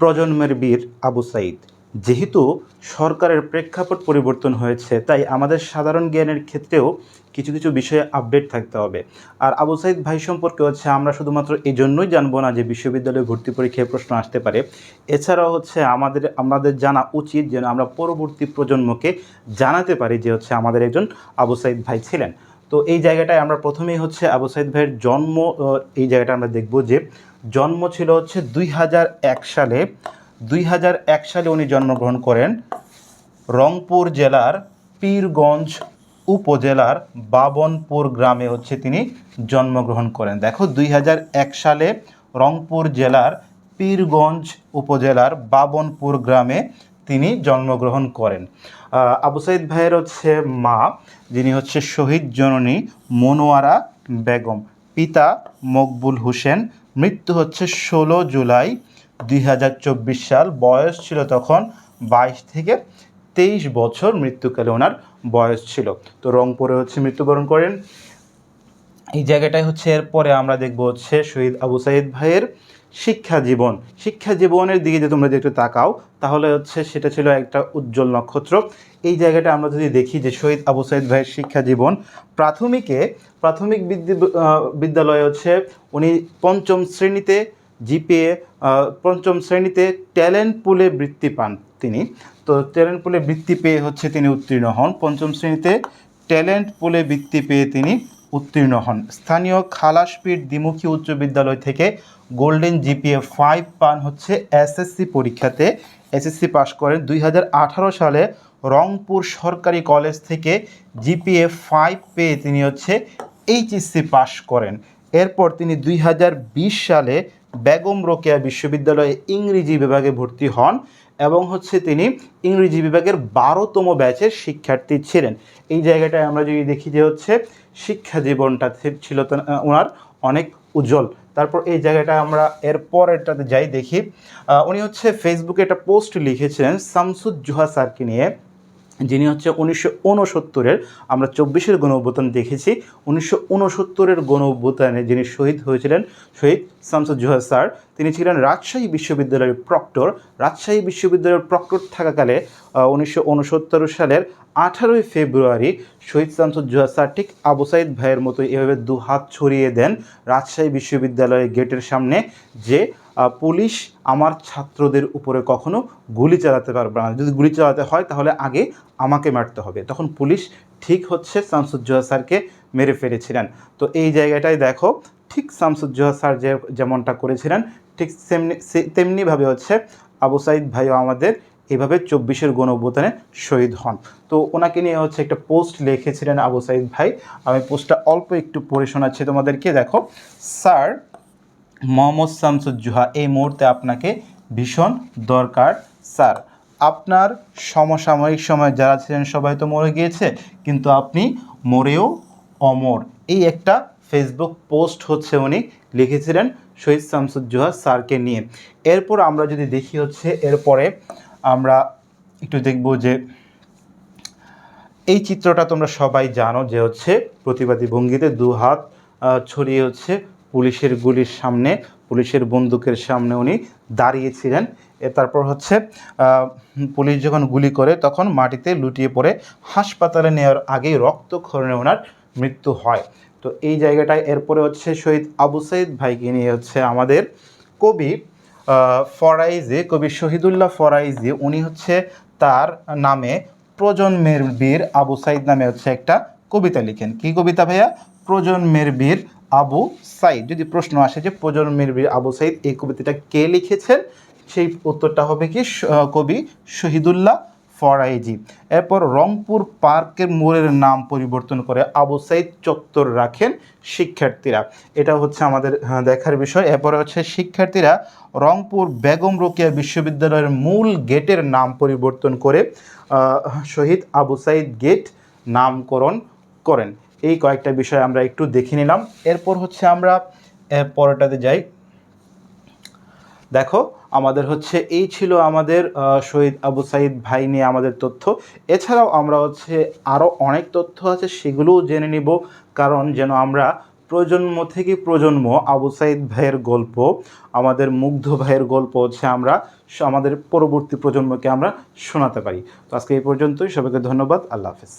প্রজন্মের বীর আবু সাইদ। যেহেতু সরকারের প্রেক্ষাপট পরিবর্তন হয়েছে, তাই আমাদের সাধারণ জ্ঞানের ক্ষেত্রেও কিছু কিছু বিষয়ে আপডেট থাকতে হবে। আর আবু সাইদ ভাই সম্পর্কে হচ্ছে আমরা শুধুমাত্র এই জন্যই জানব না যে বিশ্ববিদ্যালয়ে ভর্তি পরীক্ষায় প্রশ্ন আসতে পারে। এছাড়াও হচ্ছে আমাদের আমাদের জানা উচিত যেন আমরা পরবর্তী প্রজন্মকে জানাতে পারি যে হচ্ছে আমাদের একজন আবু সাইদ ভাই ছিলেন। তো এই জায়গাটায় আমরা প্রথমেই হচ্ছে আবু সাইদ ভাইয়ের জন্ম এই জায়গাটা আমরা দেখব যে জন্ম ছিল হচ্ছে দুই হাজার এক সালে। দুই হাজার এক সালে উনি জন্মগ্রহণ করেন রংপুর জেলার পীরগঞ্জ উপজেলার বাবনপুর গ্রামে হচ্ছে তিনি জন্মগ্রহণ করেন। দেখো, দুই সালে রংপুর জেলার পীরগঞ্জ উপজেলার বাবনপুর গ্রামে তিনি জন্মগ্রহণ করেন। আবু সাইদ ভাইয়ের হচ্ছে মা, যিনি হচ্ছে শহীদ জননী মনোয়ারা বেগম। পিতা মকবুল হোসেন, মৃত্যু হচ্ছে ষোলো জুলাই দুই হাজার চব্বিশ সাল। বয়স ছিল তখন বাইশ থেকে তেইশ বছর, মৃত্যুকালে ওনার বয়স ছিল। তো রংপুরে হচ্ছে মৃত্যুবরণ করেন এই জায়গাটাই হচ্ছে এরপরে আমরা দেখব হচ্ছে শহীদ আবু সাইদ ভাইয়ের শিক্ষা জীবন। শিক্ষা জীবনের দিকে যদি তোমরা যদি একটু তাকাও, তাহলে হচ্ছে সেটা ছিল একটা উজ্জ্বল নক্ষত্র। এই জায়গাটা আমরা যদি দেখি যে শহীদ আবু সাইদ ভাইয়ের শিক্ষা জীবন, প্রাথমিকে, প্রাথমিক বিদ্যা- বিদ্যালয়ে হচ্ছে উনি পঞ্চম শ্রেণীতে জিপিএ পঞ্চম শ্রেণীতে ট্যালেন্ট পুলে বৃত্তি পান তিনি। তো ট্যালেন্ট পুলে বৃত্তি পেয়ে হচ্ছে তিনি উত্তীর্ণ হন। পঞ্চম শ্রেণীতে ট্যালেন্ট পুলে বৃত্তি পেয়ে তিনি উত্তীর্ণ হন। স্থানীয় খালাসপীঠ দ্বিমুখী উচ্চ বিদ্যালয় থেকে গোল্ডেন জিপিএ ফাইভ পান হচ্ছে এসএসসি পরীক্ষাতে। এসএসসি পাশ করেন দুই হাজার আঠারো সালে রংপুর সরকারি কলেজ থেকে জিপিএ ফাইভ পেয়ে তিনি হচ্ছে এইচএসসি পাশ করেন। এরপর তিনি দুই হাজার বিশ সালে বেগম রোকেয়া বিশ্ববিদ্যালয়ে ইংরেজি বিভাগে ভর্তি হন। এবং হচ্ছে তিনি ইংরেজি বিভাগের বারোতম ব্যাচের শিক্ষার্থী ছিলেন। এই জায়গাটায় আমরা যদি দেখি যে হচ্ছে শিক্ষা জীবনটা ছিল ওনার অনেক উজ্জ্বল। তারপর এই জায়গাটা আমরা এর পরেরটাতে যাই দেখি। উনি হচ্ছে ফেসবুকে একটা পোস্ট লিখেছিলেন শামসুদ জুহা স্যারকে নিয়ে, যিনি হচ্ছে উনিশশো উনসত্তরের আমরা চব্বিশের গণ দেখেছি, উনিশশো উনসত্তরের গণ যিনি শহীদ হয়েছিলেন, শহীদ শামসুজ্জোহা স্যার তিনি ছিলেন রাজশাহী বিশ্ববিদ্যালয়ের প্রক্টর। রাজশাহী বিশ্ববিদ্যালয়ের প্রক্টর থাকাকালে উনিশশো উনসত্তর সালের আঠারোই ফেব্রুয়ারি শহীদ শামসুজ্জোহা স্যার ঠিক আবু সাইদ ভাইয়ের মতো এভাবে দু হাত ছড়িয়ে দেন রাজশাহী বিশ্ববিদ্যালয়ের গেটের সামনে যে পুলিশ আমার ছাত্রদের উপরে কখনো গুলি চালাতে পারবে না। যদি গুলি চালাতে হয়, তাহলে আগে আমাকে মারতে হবে। তখন পুলিশ ঠিক হচ্ছে শামসুজ্জোহা স্যারকে মেরে ফেলেছিলেন। তো এই জায়গাটায় দেখো, ঠিক শামসুজ্জোহা স্যার যে, যেমনটা করেছিলেন ঠিক সেমনি, সে- তেমনিভাবে হচ্ছে আবু সাইদ ভাইও আমাদের এভাবে চব্বিশের গণ অভ্যুত্থানে শহীদ হন। তো ওনাকে নিয়ে হচ্ছে একটা পোস্ট লিখেছিলেন আবু সাইদ ভাই। আমি পোস্টটা অল্প একটু পড়ে শোনাচ্ছি তোমাদেরকে। দেখো, স্যার, মোহাম্মদ শামসুজ্জোহা, এই মুহূর্তে আপনাকে ভীষণ দরকার। স্যার, আপনার সমসাময়িক সময় যারা ছিলেন সবাই তো মরে গিয়েছে, কিন্তু আপনি মরেও অমর। এই একটা ফেসবুক পোস্ট হচ্ছে উনি লিখেছিলেন শহীদ শামসুজ্জোহা স্যারকে নিয়ে। এরপর আমরা যদি দেখি হচ্ছে এরপরে আমরা একটু দেখব যে এই চিত্রটা তোমরা সবাই জানো যে হচ্ছে প্রতিবাদী ভঙ্গিতে দু হাত ছড়িয়ে হচ্ছে পুলিশের গুলির সামনে, পুলিশের বন্দুকের সামনে উনি দাঁড়িয়েছিলেন। এ তারপর হচ্ছে পুলিশ যখন গুলি করে তখন মাটিতে লুটিয়ে পড়ে হাসপাতালে নেওয়ার আগেই রক্তক্ষরণে ওনার মৃত্যু হয়। তো এই জায়গাটায় এরপরে হচ্ছে শহীদ আবু সাইদ ভাইকে নিয়ে হচ্ছে আমাদের কবি ফরাইজি, কবি শহীদুল্লাহ ফরাইজি, উনি হচ্ছে তার নামে প্রজন্মের বীর আবু সাইদ নামে হচ্ছে একটা কবিতা লিখেন। কি কবিতা ভাইয়া? প্রজন্মের বীর আবু সাইদ। যদি প্রশ্ন আসে যে প্রজন্মের বীর আবু সাইদ এই কবিতাটা কে লিখেছেন? সেই উত্তরটা হবে কি কবি শহীদুল্লাহ ফরাইজি এরপর রংপুর পার্কের মোড়ের নাম পরিবর্তন করে আবু সাইদ চত্বর রাখেন শিক্ষার্থীরা। এটা হচ্ছে আমাদের দেখার বিষয়। এরপরে হচ্ছে শিক্ষার্থীরা রংপুর বেগম রোকেয়া বিশ্ববিদ্যালয়ের মূল গেটের নাম পরিবর্তন করে শহীদ আবু সাইদ গেট নামকরণ করেন। এই কয়েকটা বিষয় আমরা একটু দেখে নিলাম। এরপর হচ্ছে আমরা এর পরেরটাতে যাই। দেখো, আমাদের হচ্ছে এই ছিল আমাদের শহীদ আবু সাইদ ভাই নিয়ে আমাদের তথ্য। এছাড়াও আমরা হচ্ছে আরও অনেক তথ্য আছে, সেগুলোও জেনে নিব, কারণ যেন আমরা প্রজন্ম থেকে প্রজন্ম আবু সাইদ ভাইয়ের গল্প, আমাদের মুগ্ধ ভাইয়ের গল্প হচ্ছে আমরা আমাদের পরবর্তী প্রজন্মকে আমরা শোনাতে পারি। তো আজকে এই পর্যন্তই, সবাইকে ধন্যবাদ, আল্লাহ হাফেজ।